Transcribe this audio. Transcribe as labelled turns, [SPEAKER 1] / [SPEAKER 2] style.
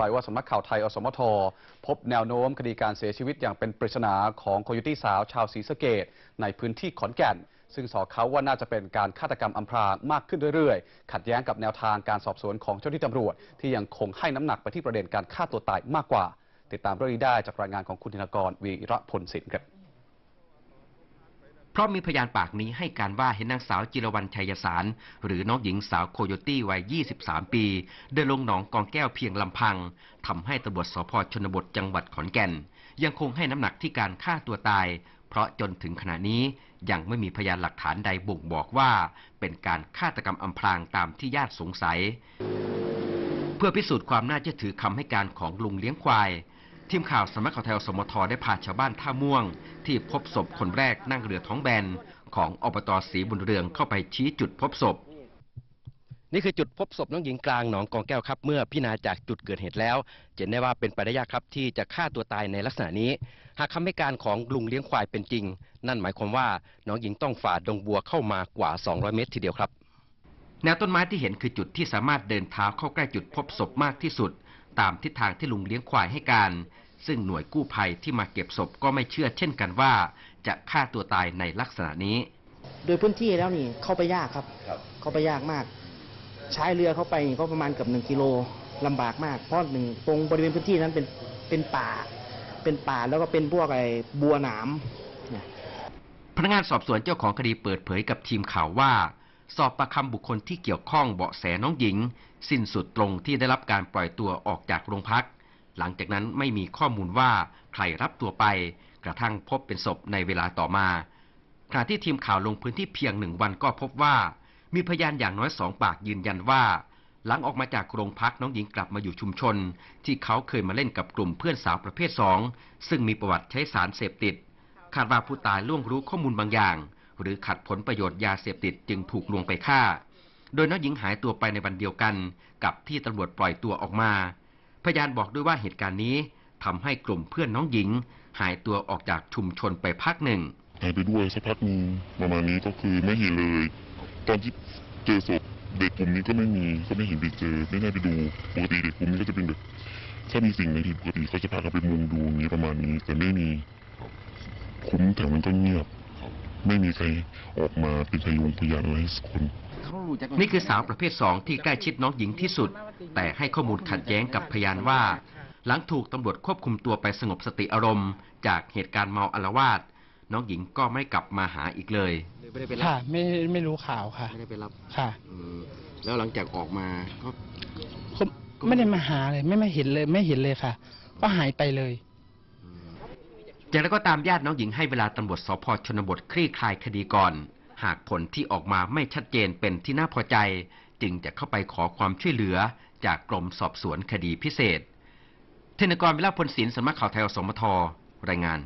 [SPEAKER 1] ไปว่าสำนักข่าวไทย อสมท พบแนวโน้มคดีการเสียชีวิตอย่างเป็นปริศนาของโคโยตี้สาวชาวศรีสะเกดในพื้นที่ขอนแก่น ซึ่งสอเขาว่าน่าจะเป็นการฆาตกรรมอำพรางมากขึ้นเรื่อยๆ ขัดแย้งกับแนวทางการสอบสวนของเจ้าหน้าที่ตำรวจ ที่ยังคงให้น้ำหนักไปที่ประเด็นการฆ่าตัวตายมากกว่า ติดตามเรื่องนี้ได้จากรายงานของคุณธนากรวีระพลศิลป์ครับ
[SPEAKER 2] ราะมีพยานปากนี้ให้การว่าเห็นนางสาวจิรวรรณชัยสาร หรือน้องหญิงสาวโคโยตี้วัย 23 ปี เดินลงหนองกองแก้วเพียงลำพังทำให้ตำรวจสพชนบทจังหวัดขอนแก่น ยังคงให้น้ำหนักที่การฆ่าตัวตาย เพราะจนถึงขณะนี้ยังไม่มีพยานหลักฐานใดบ่งบอกว่า เป็นการฆาตกรรมอำพรางตามที่ญาติสงสัย เพื่อพิสูจน์ความน่าเชื่อถือคำให้การของลุงเลี้ยงควาย ทีมข่าวสำนักข่าวไทยอสมทได้พาชาวบ้านท่าม่วง ที่พบศพคนแรกนั่งเรือท้องแบน ของอบตศรีบุญเรืองเข้าไปชี้จุดพบศพ นี่คือจุดพบศพน้องหญิงกลางหนองกองแก้วครับ เมื่อพิจารณาจากจุดเกิดเหตุแล้วจะเห็นได้ว่าเป็นไปได้ยากครับที่จะฆ่าตัวตายในลักษณะนี้ หากคำให้การของลุงเลี้ยงควายเป็นจริง นั่นหมายความว่าน้องหญิงต้องฝ่าดงบัวเข้ามากว่า 200 เมตรทีเดียวครับแนวต้นไม้ที่เห็นคือจุดที่สามารถเดินเท้าเข้าใกล้จุดพบศพมากที่สุด ตามทิศทางที่ลุงเลี้ยงควายให้การ ซึ่งหน่วยกู้ภัยที่มาเก็บศพก็ไม่เชื่อเช่นกันว่า จะฆ่าตัวตายในลักษณะนี้
[SPEAKER 3] โดยพื้นที่แล้วนี่เข้าไปยากครับ เข้าไปยากมาก ใช้เรือเข้าไปนี่ก็ประมาณเกือบหนึ่งกิโลลำบากมาก เพราะหนึ่งตรงบริเวณพื้นที่นั้นเป็นเป็นป่า เป็นป่าแล้วก็เป็นพวกไอ้บัวหนามเนี่ย
[SPEAKER 2] พนักงานสอบสวนเจ้าของคดีเปิดเผยกับทีมข่าวว่า สอบประคำบุคคลที่เกี่ยวข้องเบาะแสน้องหญิง สิ้นสุดตรงที่ได้รับการปล่อยตัวออกจากโรงพัก หลังจากนั้นไม่มีข้อมูลว่าใครรับตัวไป กระทั่งพบเป็นศพในเวลาต่อมาขณะที่ทีมข่าวลงพื้นที่เพียงหนึ่งวันก็พบว่า มีพยานอย่างน้อยสองปากยืนยันว่า หลังออกมาจากโรงพักน้องหญิงกลับมาอยู่ชุมชน ที่เขาเคยมาเล่นกับกลุ่มเพื่อนสาวประเภทสองซึ่งมีประวัติใช้สารเสพติดคาดว่าผู้ตายล่วงรู้ข้อมูลบางอย่าง หรือขัดผลประโยชน์ยาเสพติดจึงถูกลวงไปฆ่า โดยน้องหญิงหายตัวไปในวันเดียวกันกับที่ตำรวจปล่อยตัวออกมา พยานบอกด้วยว่าเหตุการณ์นี้ทำให้กลุ่มเพื่อนน้องหญิง หายตัวออกจากชุมชนไปพักหนึ่ง
[SPEAKER 4] หายไปด้วยสักพักหนึงประมาณนี้ก็คือไม่เห็นเลย ตอนที่เจอศพเด็กกลุ่มนี้ก็ไม่มีก็ไม่เห็นไปเจอไม่ได้ไปดูปกติเด็กกลุ่มนี้ก็จะเป็นแบบถ้ามีสิ่งไหนผิดปกติเขาจะพากันไปมุงดูอย่างนี้ประมาณนี้ แต่ไม่มีคุ้มแถวนั้นก็เงียบ ไม่มีใครออกมาเป็นพยงพยานอะไรให้สักคน
[SPEAKER 2] นี่คือสาวประเภทสองที่ใกล้ชิดน้องหญิงที่สุด แต่ให้ข้อมูลขัดแย้งกับพยานว่า หลังถูกตำรวจควบคุมตัวไปสงบสติอารมณ์ จากเหตุการณ์เมาอาละวาดน้องหญิงก็ไม่กลับมาหาอีกเลย
[SPEAKER 5] ไม่ได้ไปรับ
[SPEAKER 6] ค่ะ ไม่ไม่รู้ข่าวค่ะ
[SPEAKER 5] ไม่ได้ไปรับ
[SPEAKER 6] ค่ะ
[SPEAKER 5] อืมแล้วหลังจากออกมาก็
[SPEAKER 6] เขาไม่ได้มาหาเลย ไม่มาเห็นเลย ไม่เห็นเลยค่ะ ก็หายไปเลย
[SPEAKER 2] อย่างไรก็ตามญาติน้องหญิงให้เวลาตำรวจสพชนบทคลี่คลายคดีก่อน หากผลที่ออกมาไม่ชัดเจนเป็นที่น่าพอใจ จึงจะเข้าไปขอความช่วยเหลือจากกรมสอบสวนคดีพิเศษ เทนกรวิลาพลศิลป์สำนักข่าวไทยอสมทรายงาน